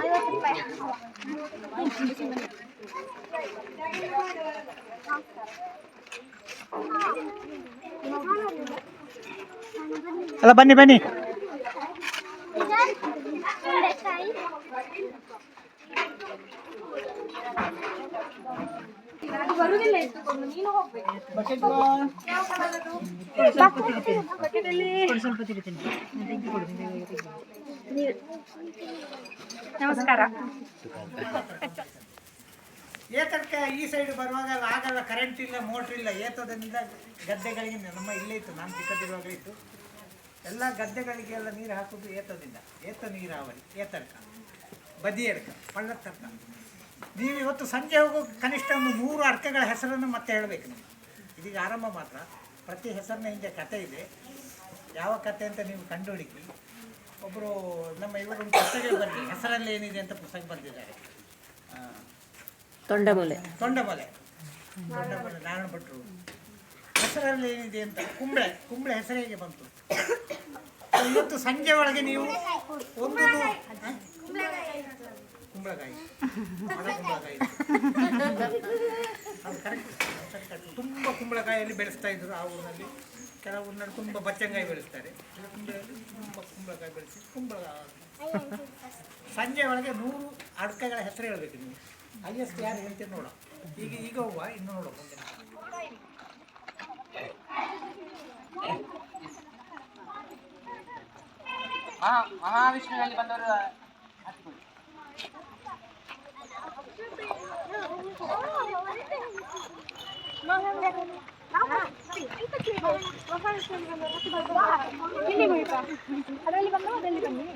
ಐವತ್ತು ರೂಪಾಯಿ ಅಲ್ಲ ಬನ್ನಿ ಬನ್ನಿ ನಮಸ್ಕಾರ. ಏತಕ್ಕೆ ಈ ಸೈಡ್ ಬರುವಾಗ ಆಗಲ್ಲ ಕರೆಂಟ್ ಇಲ್ಲ ಮೋಟ್ರ್ ಇಲ್ಲ ಏತದಿಂದ ಗದ್ದೆಗಳಿಗೆ ನಮ್ಮ ಇಲ್ಲೇ ಇತ್ತು, ನಾನು ಚಿಕ್ಕದಿರುವಾಗ ಇತ್ತು. ಎಲ್ಲ ಗದ್ದೆಗಳಿಗೆಲ್ಲ ನೀರು ಹಾಕೋದು ಏತದಿಂದ. ಏತ ನೀರಾವರಿ, ಏತರ್ಕ ಬದಿ ಪಳ್ಳ ಪಳ್ಳದ ತರ್ಕ ನೀವು ಇವತ್ತು ಸಂಜೆ ಹೋಗೋ ಕನಿಷ್ಠ ಒಂದು ಮೂರು ಅರ್ಕಗಳ ಹೆಸರನ್ನು ಮತ್ತೆ ಹೇಳಬೇಕು ನೀವು. ಇದೀಗ ಆರಂಭ ಮಾತ್ರ. ಪ್ರತಿ ಹೆಸರಿನ ಹಿಂದೆ ಕತೆ ಇದೆ. ಯಾವ ಕತೆ ಅಂತ ನೀವು ಕಂಡುಹಿಡಿಕಿ ಒಬ್ಬರು ನಮ್ಮ ಇವರು ಒಂದು ಪುಸ್ತಕ ಬರಲಿ ಹೆಸರಲ್ಲಿ ಏನಿದೆ ಅಂತ ಪುಸ್ತಕ ಬರೆದಿದ್ದಾರೆ ತೊಂಡಮಲೆ. ತೊಂಡಮೂಲೆ. ತೊಂಡಮಲೆ ನಾರಾಯಣ ಭಟ್ರು. ಹೆಸರಲ್ಲಿ ಏನಿದೆ ಅಂತ? ಕುಂಬಳೆ. ಕುಂಬಳೆ ಹೆಸರು ಹೇಗೆ ಬಂತು? ಇವತ್ತು ಸಂಜೆ ಒಳಗೆ ನೀವು ಒಂದು? ಕುಂಬಳಕಾಯಿ. ಒಣ ಕುಂಬಳಕಾಯಿ. ಅದು ಕರೆಕ್ಟ್ ತುಂಬ ಕುಂಬಳಕಾಯಲ್ಲಿ ಬೆಳೆಸ್ತಾ ಇದ್ರು ಆ ಊರಿನಲ್ಲಿ. ಕೆಲವು ಊರಿನಲ್ಲಿ ತುಂಬ ಬಚ್ಚಂಗಾಯಿ ಬೆಳೆಸ್ತಾರೆ. ಕುಂಬಳಲ್ಲಿ ತುಂಬ ಕುಂಬಳಕಾಯಿ ಬೆಳೆಸಿ ಕುಂಬಳ ಸಂಜೆ ಒಳಗೆ ನೂರು ಅಡ್ಕೆಗಳ ಹೆಸರು ಹೇಳ್ಬೇಕು ನೀವು ಹೈಯೆಸ್ಟ್ ಯಾರು ಹೇಳ್ತೀರಿ ನೋಡೋ. ಈಗ ಈಗ ಹೋಗುವ ಇನ್ನು ನೋಡುವ ಆ ಮಹಾವಿಷ್ಣುವಿನಲ್ಲಿ ಬಂದವರು ಅದರಲ್ಲಿ ಬಂದು ಅದರಲ್ಲಿ ಬನ್ನಿ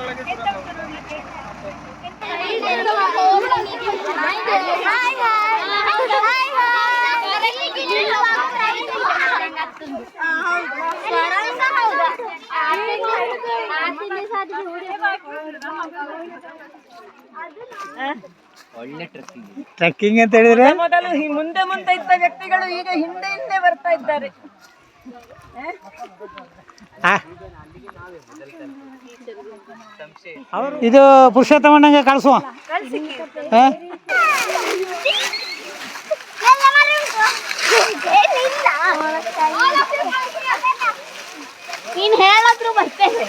ಒಳ್ಳೆ ಟ್ರೆಕ್ಕಿಂಗ್ ಟ್ರೆಕ್ಕಿಂಗ್ ಅಂತ ಹೇಳಿದ್ರೆ? ಮೊದಲು ಮುಂದೆ ಮುಂದೆ ಇದ್ದ ವ್ಯಕ್ತಿಗಳು ಈಗ ಹಿಂದೆ ಹಿಂದೆ ಬರ್ತಾ ಇದ್ದಾರೆ. ಇದು ಪುರುಷೋತ್ತಮಣ್ಣಂಗೆ ಕಳಿಸುವ? ನೀನ್ ಹೇಳಿದ್ರು ಬರ್ತೇನೆ.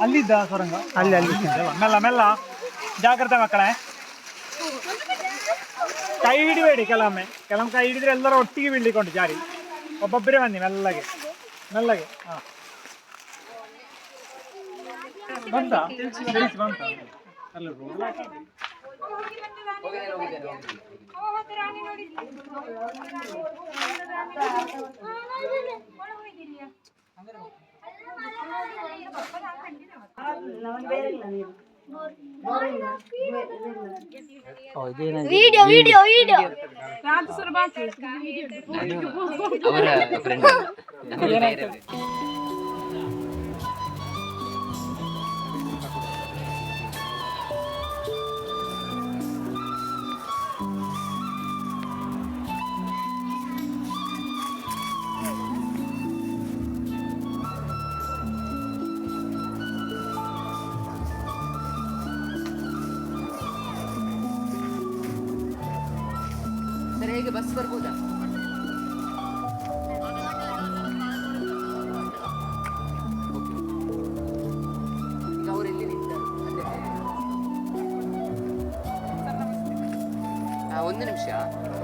ಅಲ್ಲಿದ್ದ ಸುರಂಗ ಅಲ್ಲಿ ಅಲ್ಲಿ ಮೆಲ್ಲ ಮೆಲ್ಲ ಜಾಗ್ರತೆ ಮಕ್ಕಳೇ ಕೈ ಹಿಡಿಬೇಡಿ ಕೆಲವೊಮ್ಮೆ ಕೆಲವೊಮ್ಮೆ ಕೈ ಹಿಡಿದ್ರೆ ಎಲ್ಲರೂ ಒಟ್ಟಿಗೆ ಬೀಳ್ಲಿಕೊಂಡು ಜಾರಿ ಒಬ್ಬೊಬ್ಬರೇ ಬನ್ನಿ ಮೆಲ್ಲಗೆ ಮೆಲ್ಲಗೆ ಹಾ ಬಂತ ತಿಳಿಸಿ ಬಂತ ಅಲ್ಲ ವಿಡಿಯೋ ವಿಡಿಯೋ ವಿಡಿಯೋ ಅವರ ಫ್ರೆಂಡ್ ಸರ್ ಹೇಗೆ ಬಸ್ ಬರ್ಬೋದಾ ಈಗ ಅವ್ರು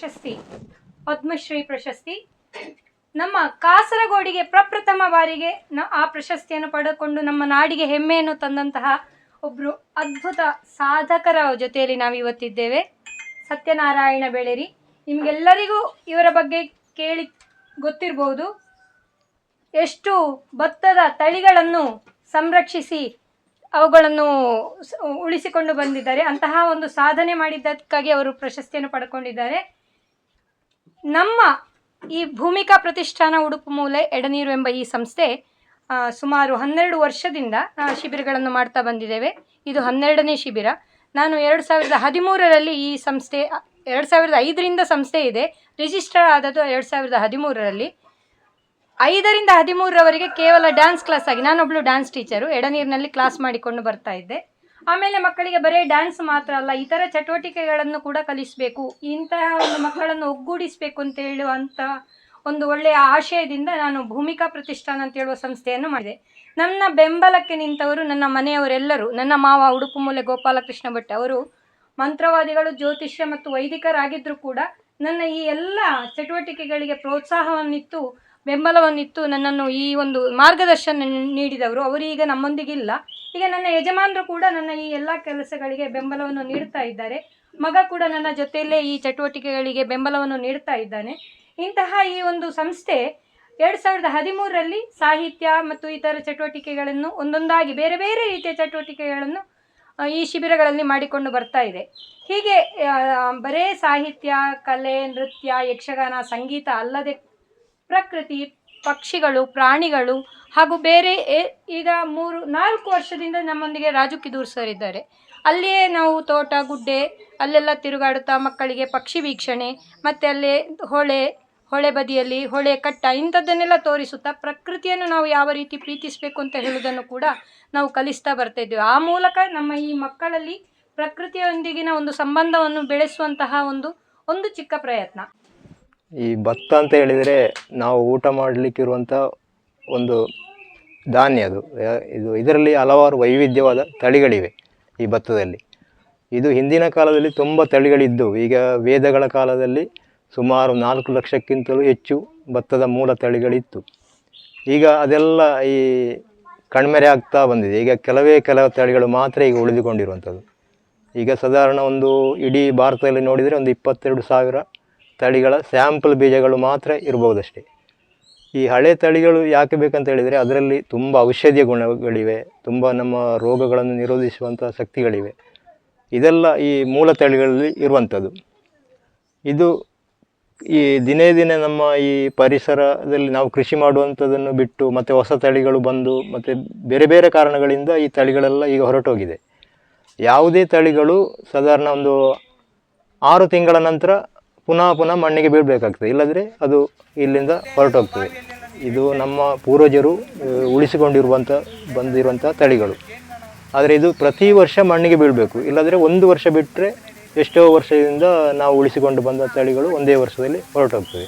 ಪ್ರಶಸ್ತಿ. ಪದ್ಮಶ್ರೀ ಪ್ರಶಸ್ತಿ. ನಮ್ಮ ಕಾಸರಗೋಡಿಗೆ ಪ್ರಪ್ರಥಮ ಬಾರಿಗೆ ನ ಆ ಪ್ರಶಸ್ತಿಯನ್ನು ಪಡೆದುಕೊಂಡು ನಮ್ಮ ನಾಡಿಗೆ ಹೆಮ್ಮೆಯನ್ನು ತಂದಂತಹ ಒಬ್ಬರು ಅದ್ಭುತ ಸಾಧಕರ ಜೊತೆಯಲ್ಲಿ ನಾವು ಇವತ್ತಿದ್ದೇವೆ ಸತ್ಯನಾರಾಯಣ ಬೆಳೇರಿ. ನಿಮಗೆಲ್ಲರಿಗೂ ಇವರ ಬಗ್ಗೆ ಕೇಳಿ ಗೊತ್ತಿರಬಹುದು ಎಷ್ಟು ಭತ್ತದ ತಳಿಗಳನ್ನು ಸಂರಕ್ಷಿಸಿ ಅವುಗಳನ್ನು ಉಳಿಸಿಕೊಂಡು ಬಂದಿದ್ದಾರೆ. ಅಂತಹ ಒಂದು ಸಾಧನೆ ಮಾಡಿದ್ದಕ್ಕಾಗಿ ಅವರು ಪ್ರಶಸ್ತಿಯನ್ನು ಪಡ್ಕೊಂಡಿದ್ದಾರೆ. ನಮ್ಮ ಈ ಭೂಮಿಕಾ ಪ್ರತಿಷ್ಠಾನ ಉಡುಪು ಮೂಲೆ ಎಡನೀರು ಎಂಬ ಈ ಸಂಸ್ಥೆ ಸುಮಾರು ಹನ್ನೆರಡು ವರ್ಷದಿಂದ ಶಿಬಿರಗಳನ್ನು ಮಾಡ್ತಾ ಬಂದಿದ್ದೇವೆ. ಇದು ಹನ್ನೆರಡನೇ ಶಿಬಿರ. ನಾನು ಎರಡು ಸಾವಿರದ ಹದಿಮೂರರಲ್ಲಿ ಈ ಸಂಸ್ಥೆ ಎರಡು ಸಾವಿರದ ಐದರಿಂದ ಸಂಸ್ಥೆ ಇದೆ. ರಿಜಿಸ್ಟರ್ ಆದದ್ದು ಎರಡು ಸಾವಿರದ ಹದಿಮೂರರಲ್ಲಿ. ಐದರಿಂದ ಹದಿಮೂರರವರೆಗೆ ಕೇವಲ ಡ್ಯಾನ್ಸ್ ಕ್ಲಾಸ್ ಆಗಿ ನಾನೊಬ್ಬಳು ಡ್ಯಾನ್ಸ್ ಟೀಚರು ಎಡನೀರಿನಲ್ಲಿ ಕ್ಲಾಸ್ ಮಾಡಿಕೊಂಡು ಬರ್ತಾ ಇದ್ದೆ. ಆಮೇಲೆ ಮಕ್ಕಳಿಗೆ ಬರೀ ಡ್ಯಾನ್ಸ್ ಮಾತ್ರ ಅಲ್ಲ, ಇತರ ಚಟುವಟಿಕೆಗಳನ್ನು ಕೂಡ ಕಲಿಸಬೇಕು. ಇಂತಹ ಒಂದು ಮಕ್ಕಳನ್ನು ಒಗ್ಗೂಡಿಸಬೇಕು ಅಂತ ಹೇಳುವಂಥ ಒಂದು ಒಳ್ಳೆಯ ಆಶಯದಿಂದ ನಾನು ಭೂಮಿಕಾ ಪ್ರತಿಷ್ಠಾನ ಅಂತ ಹೇಳುವ ಸಂಸ್ಥೆಯನ್ನು ಮಾಡಿದೆ. ನನ್ನ ಬೆಂಬಲಕ್ಕೆ ನಿಂತವರು ನನ್ನ ಮನೆಯವರೆಲ್ಲರೂ. ನನ್ನ ಮಾವ ಉಡುಪು ಮೂಲೆ ಗೋಪಾಲಕೃಷ್ಣ ಭಟ್ ಅವರು. ಮಂತ್ರವಾದಿಗಳು, ಜ್ಯೋತಿಷ್ಯ ಮತ್ತು ವೈದಿಕರಾಗಿದ್ದರೂ ಕೂಡ ನನ್ನ ಈ ಎಲ್ಲ ಚಟುವಟಿಕೆಗಳಿಗೆ ಪ್ರೋತ್ಸಾಹವನ್ನಿತ್ತು ಬೆಂಬಲವನ್ನಿತ್ತು ನನ್ನನ್ನು ಈ ಒಂದು ಮಾರ್ಗದರ್ಶನ ನೀಡಿದವರು. ಅವರು ಈಗ ನಮ್ಮೊಂದಿಗಿಲ್ಲ. ಈಗ ನನ್ನ ಯಜಮಾನರು ಕೂಡ ನನ್ನ ಈ ಎಲ್ಲ ಕೆಲಸಗಳಿಗೆ ಬೆಂಬಲವನ್ನು ನೀಡ್ತಾ ಇದ್ದಾರೆ. ಮಗ ಕೂಡ ನನ್ನ ಜೊತೆಯಲ್ಲೇ ಈ ಚಟುವಟಿಕೆಗಳಿಗೆ ಬೆಂಬಲವನ್ನು ನೀಡ್ತಾ ಇದ್ದಾನೆ. ಇಂತಹ ಈ ಒಂದು ಸಂಸ್ಥೆ ಎರಡು ಸಾವಿರದ ಹದಿಮೂರರಲ್ಲಿ ಸಾಹಿತ್ಯ ಮತ್ತು ಇತರ ಚಟುವಟಿಕೆಗಳನ್ನು ಒಂದೊಂದಾಗಿ ಬೇರೆ ಬೇರೆ ರೀತಿಯ ಚಟುವಟಿಕೆಗಳನ್ನು ಈ ಶಿಬಿರಗಳಲ್ಲಿ ಮಾಡಿಕೊಂಡು ಬರ್ತಾ ಇದೆ. ಹೀಗೆ ಬರೇ ಸಾಹಿತ್ಯ, ಕಲೆ, ನೃತ್ಯ, ಯಕ್ಷಗಾನ, ಸಂಗೀತ ಅಲ್ಲದೆ ಪ್ರಕೃತಿ, ಪಕ್ಷಿಗಳು, ಪ್ರಾಣಿಗಳು ಹಾಗೂ ಬೇರೆ ಈಗ ಮೂರು, ನಾಲ್ಕು ವರ್ಷದಿಂದ ನಮ್ಮೊಂದಿಗೆ ರಾಜು ಕಿದೂರ್ ಸರ್ ಇದ್ದಾರೆ. ಅಲ್ಲಿಯೇ ನಾವು ತೋಟ, ಗುಡ್ಡೆ, ಅಲ್ಲೆಲ್ಲ ತಿರುಗಾಡುತ್ತಾ ಮಕ್ಕಳಿಗೆ ಪಕ್ಷಿ ವೀಕ್ಷಣೆ, ಮತ್ತು ಅಲ್ಲೇ ಹೊಳೆ ಹೊಳೆ ಬದಿಯಲ್ಲಿ ಹೊಳೆ ಕಟ್ಟ ಇಂಥದ್ದನ್ನೆಲ್ಲ ತೋರಿಸುತ್ತಾ ಪ್ರಕೃತಿಯನ್ನು ನಾವು ಯಾವ ರೀತಿ ಪ್ರೀತಿಸಬೇಕು ಅಂತ ಹೇಳುವುದನ್ನು ಕೂಡ ನಾವು ಕಲಿಸ್ತಾ ಬರ್ತಾ ಇದ್ದೇವೆ. ಆ ಮೂಲಕ ನಮ್ಮ ಈ ಮಕ್ಕಳಲ್ಲಿ ಪ್ರಕೃತಿಯೊಂದಿಗಿನ ಒಂದು ಸಂಬಂಧವನ್ನು ಬೆಳೆಸುವಂತಹ ಒಂದು ಒಂದು ಚಿಕ್ಕ ಪ್ರಯತ್ನ. ಈ ಭತ್ತ ಅಂತ ಹೇಳಿದರೆ ನಾವು ಊಟ ಮಾಡಲಿಕ್ಕಿರುವಂಥ ಒಂದು ಧಾನ್ಯ ಅದು. ಇದು ಇದರಲ್ಲಿ ಹಲವಾರು ವೈವಿಧ್ಯವಾದ ತಳಿಗಳಿವೆ ಈ ಭತ್ತದಲ್ಲಿ. ಇದು ಹಿಂದಿನ ಕಾಲದಲ್ಲಿ ತುಂಬ ತಳಿಗಳಿದ್ದವು ಈಗ ವೇದಗಳ ಕಾಲದಲ್ಲಿ ಸುಮಾರು ನಾಲ್ಕು ಲಕ್ಷಕ್ಕಿಂತಲೂ ಹೆಚ್ಚು ಭತ್ತದ ಮೂಲ ತಳಿಗಳಿತ್ತು. ಈಗ ಅದೆಲ್ಲ ಈ ಕಣ್ಮರೆ ಆಗ್ತಾ ಬಂದಿದೆ. ಈಗ ಕೆಲವೇ ಕೆಲವು ತಳಿಗಳು ಮಾತ್ರ ಈಗ ಉಳಿದುಕೊಂಡಿರುವಂಥದ್ದು ಈಗ ಸಾಧಾರಣ ಒಂದು ಇಡೀ ಭಾರತದಲ್ಲಿ ನೋಡಿದರೆ ಒಂದು ಇಪ್ಪತ್ತೆರಡು ಸಾವಿರ ತಳಿಗಳ ಸ್ಯಾಂಪಲ್ ಬೀಜಗಳು ಮಾತ್ರ ಇರ್ಬೋದಷ್ಟೇ ಈ ಹಳೆ ತಳಿಗಳು ಯಾಕೆ ಬೇಕಂತ ಹೇಳಿದರೆ ಅದರಲ್ಲಿ ತುಂಬ ಔಷಧೀಯ ಗುಣಗಳಿವೆ, ತುಂಬ ನಮ್ಮ ರೋಗಗಳನ್ನು ನಿರೋಧಿಸುವಂಥ ಶಕ್ತಿಗಳಿವೆ. ಇದೆಲ್ಲ ಈ ಮೂಲ ತಳಿಗಳಲ್ಲಿ ಇರುವಂಥದ್ದು. ಇದು ಈ ದಿನೇ ದಿನೇ ನಮ್ಮ ಈ ಪರಿಸರದಲ್ಲಿ ನಾವು ಕೃಷಿ ಮಾಡುವಂಥದ್ದನ್ನು ಬಿಟ್ಟು ಮತ್ತು ಹೊಸ ತಳಿಗಳು ಬಂದು ಮತ್ತು ಬೇರೆ ಬೇರೆ ಕಾರಣಗಳಿಂದ ಈ ತಳಿಗಳೆಲ್ಲ ಈಗ ಹೊರಟೋಗಿದೆ. ಯಾವುದೇ ತಳಿಗಳು ಸಾಧಾರಣ ಒಂದು ಆರು ತಿಂಗಳ ನಂತರ ಪುನಃ ಪುನಃ ಮಣ್ಣಿಗೆ ಬೀಳಬೇಕಾಗ್ತದೆ. ಇಲ್ಲದ್ರೆ ಅದು ಇಲ್ಲಿಂದ ಹೊರಟೋಗ್ತದೆ. ಇದು ನಮ್ಮ ಪೂರ್ವಜರು ಉಳಿಸಿಕೊಂಡಿರುವಂಥ ಬಂದಿರುವಂಥ ತಳಿಗಳು. ಆದರೆ ಇದು ಪ್ರತಿ ವರ್ಷ ಮಣ್ಣಿಗೆ ಬೀಳಬೇಕು. ಇಲ್ಲದ್ರೆ ಒಂದು ವರ್ಷ ಬಿಟ್ಟರೆ ಎಷ್ಟೋ ವರ್ಷದಿಂದ ನಾವು ಉಳಿಸಿಕೊಂಡು ಬಂದ ತಳಿಗಳು ಒಂದೇ ವರ್ಷದಲ್ಲಿ ಹೊರಟೋಗ್ತದೆ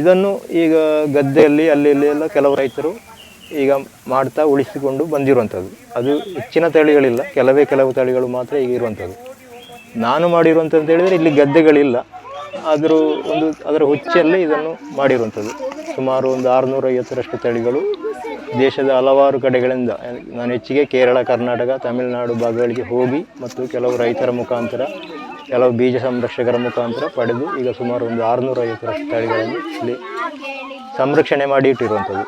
ಇದನ್ನು ಈಗ ಗದ್ದೆಯಲ್ಲಿ, ಅಲ್ಲಿ, ಇಲ್ಲಿ ಎಲ್ಲ ಕೆಲವು ರೈತರು ಈಗ ಮಾಡ್ತಾ ಉಳಿಸಿಕೊಂಡು ಬಂದಿರುವಂಥದ್ದು ಅದು ಹೆಚ್ಚಿನ ತಳಿಗಳಿಲ್ಲ. ಕೆಲವೇ ಕೆಲವು ತಳಿಗಳು ಮಾತ್ರ ಈಗ ಇರುವಂಥದ್ದು ನಾನು ಮಾಡಿರುವಂಥದ್ದು ಹೇಳಿದರೆ ಇಲ್ಲಿ ಗದ್ದೆಗಳಿಲ್ಲ. ಆದರೂ ಒಂದು ಅದರ ಹುಚ್ಚಲ್ಲಿ ಇದನ್ನು ಮಾಡಿರುವಂಥದ್ದು. ಸುಮಾರು ಒಂದು ಆರುನೂರ ಐವತ್ತರಷ್ಟು ತಳಿಗಳು ದೇಶದ ಹಲವಾರು ಕಡೆಗಳಿಂದ, ನಾನು ಹೆಚ್ಚಿಗೆ ಕೇರಳ, ಕರ್ನಾಟಕ, ತಮಿಳುನಾಡು ಭಾಗಗಳಿಗೆ ಹೋಗಿ ಮತ್ತು ಕೆಲವು ರೈತರ ಮುಖಾಂತರ, ಕೆಲವು ಬೀಜ ಸಂರಕ್ಷಕರ ಮುಖಾಂತರ ಪಡೆದು ಈಗ ಸುಮಾರು ಒಂದು ಆರುನೂರ ಐವತ್ತರಷ್ಟು ತಳಿಗಳನ್ನು ಇಲ್ಲಿ ಸಂರಕ್ಷಣೆ ಮಾಡಿ ಇಟ್ಟಿರುವಂಥದ್ದು.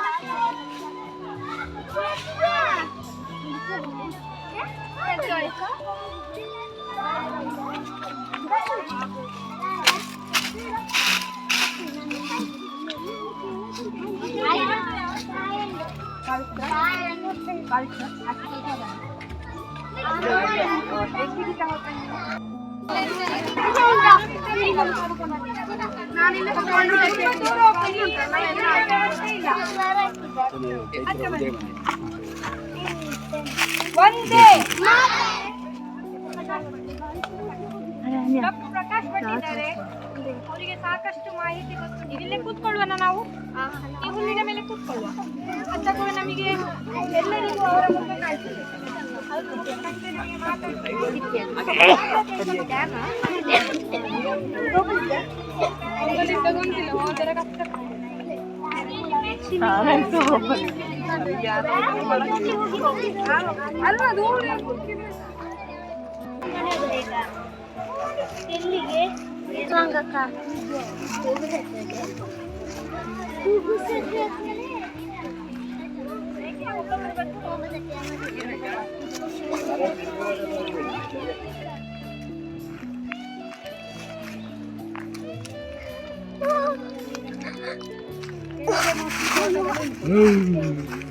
ಒಂದೇ ಡಾಕ್ಟರ್ ಪ್ರಕಾಶ್ ಭಟ್ ಇದ್ದಾರೆ ಅವರಿಗೆ ಸಾಕಷ್ಟು ಮಾಹಿತಿ ಗೊತ್ತು ಇಲ್ಲೇ ಕೂತ್ಕೊಳ್ಳುವನ ನಾವು? ಈ ಹುಲ್ಲಿನ ಮೇಲೆ ಕೂತ್ಕೊಳ್ಳುವ. ಅದಾಗ ನಮಗೆ ಎಲ್ಲರಿಗೂ ಅವರ ಮುಖ ಎಲ್ಲಿಗೆ? Tangaka. Hmm.